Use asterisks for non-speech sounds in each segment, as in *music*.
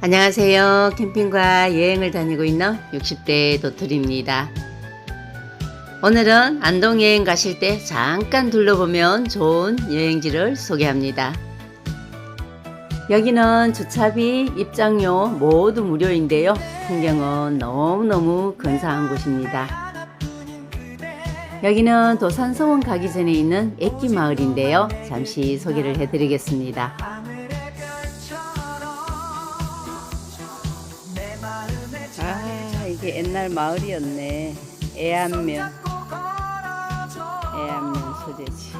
안녕하세요. 캠핑과 여행을 다니고 있는 60대 도토리입니다. 오늘은 안동 여행 가실 때 잠깐 둘러보면 좋은 여행지를 소개합니다. 여기는 주차비, 입장료 모두 무료인데요. 풍경은 너무너무 근사한 곳입니다. 여기는 도산서원 가기 전에 있는 액기 마을인데요. 잠시 소개를 해드리겠습니다. 아 이게 옛날 마을이었네. 애안면 애안면 소재지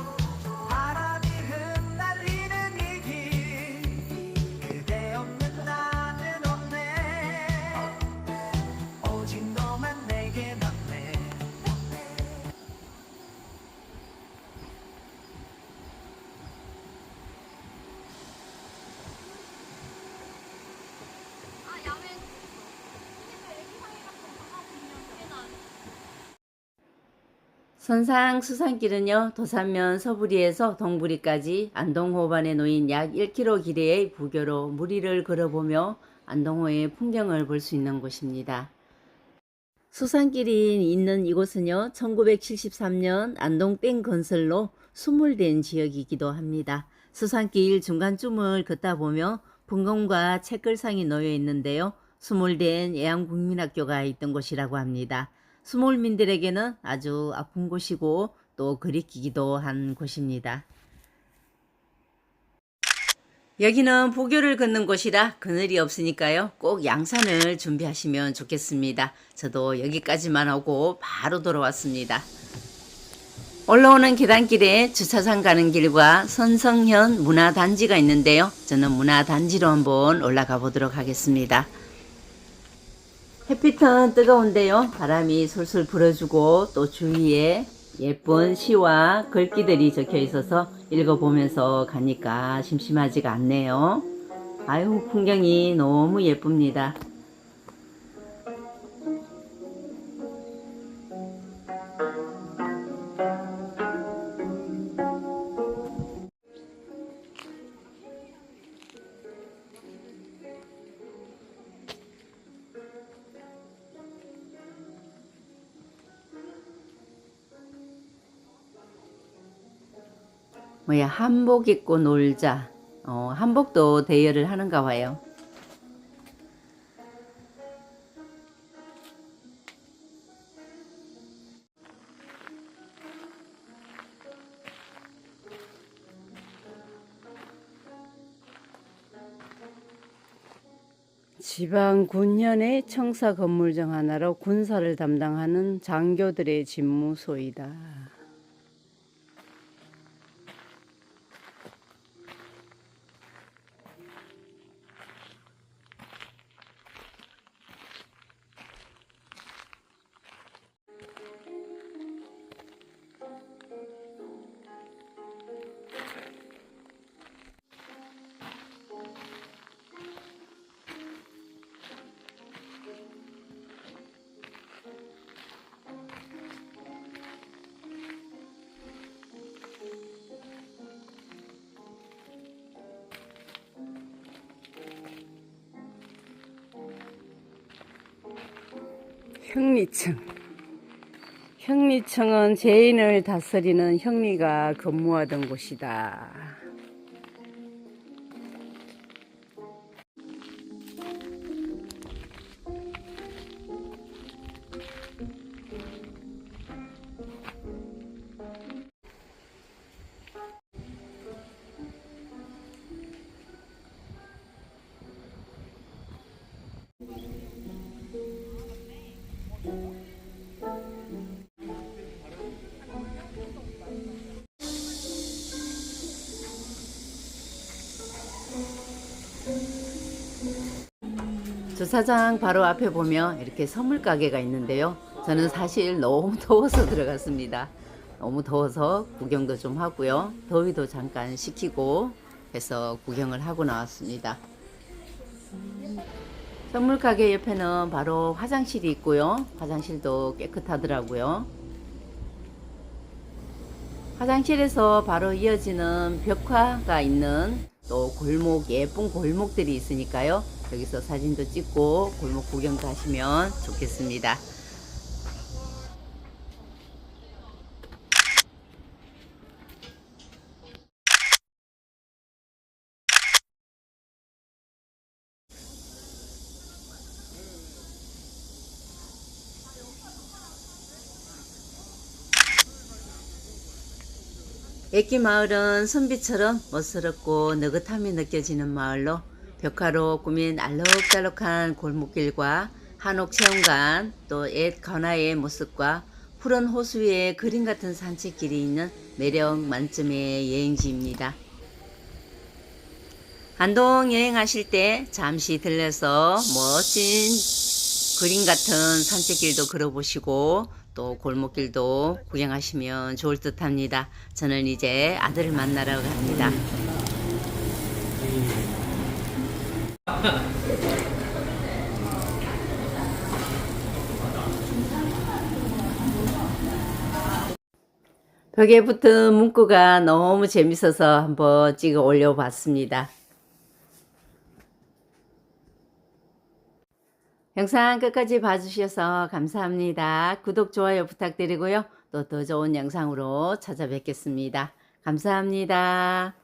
선상 수산길은요 도산면 서부리에서 동부리까지 안동호반에 놓인 약 1km 길이의 부교로 무리를 걸어보며 안동호의 풍경을 볼 수 있는 곳입니다. 수산길이 있는 이곳은요 1973년 안동땡 건설로 수물된 지역이기도 합니다. 수산길 중간쯤을 걷다 보며 분공과 책글상이 놓여 있는데요. 수몰된 애양국민학교가 있던 곳이라고 합니다. 수몰민들에게는 아주 아픈 곳이고 또 그리키기도 한 곳입니다. 여기는 부교를 걷는 곳이라 그늘이 없으니까요. 꼭 양산을 준비하시면 좋겠습니다. 저도 여기까지만 오고 바로 돌아왔습니다. 올라오는 계단길에 주차장 가는 길과 선성현 문화단지가 있는데요. 저는 문화단지로 한번 올라가 보도록 하겠습니다. 햇빛은 뜨거운데요. 바람이 솔솔 불어주고 또 주위에 예쁜 시와 글귀들이 적혀 있어서 읽어보면서 가니까 심심하지가 않네요. 아유, 풍경이 너무 예쁩니다. 뭐야, 한복 입고 놀자. 어, 한복도 대여를 하는가 봐요. 지방 군현의 청사 건물 중 하나로 군사를 담당하는 장교들의 집무소이다. 형리층. 형리층은 죄인을 다스리는 형리가 근무하던 곳이다. 주차장 바로 앞에 보면 이렇게 선물 가게가 있는데요. 저는 사실 너무 *laughs* 더워서 들어갔습니다. 너무 더워서 구경도 좀 하고요. 더위도 잠깐 식히고 해서 구경을 하고 나왔습니다. 선물 가게 옆에는 바로 화장실이 있고요. 화장실도 깨끗하더라고요. 화장실에서 바로 이어지는 벽화가 있는 또 골목 예쁜 골목들이 있으니까요. 여기서 사진도 찍고 골목 구경도 하시면 좋겠습니다. 애기 마을은 선비처럼 멋스럽고 느긋함이 느껴지는 마을로 벽화로 꾸민 알록달록한 골목길과 한옥 체험관 또 옛 건화의 모습과 푸른 호수 위에 그림 같은 산책길이 있는 매력 만점의 여행지입니다. 안동 여행하실 때 잠시 들려서 멋진 그림 같은 산책길도 걸어보시고 또 골목길도 구경하시면 좋을 듯 합니다. 저는 이제 아들을 만나러 갑니다. 벽에 붙은 문구가 너무 재밌어서 한번 찍어 올려봤습니다. 영상 끝까지 봐주셔서 감사합니다. 구독, 좋아요 부탁드리고요. 또 더 좋은 영상으로 찾아뵙겠습니다. 감사합니다.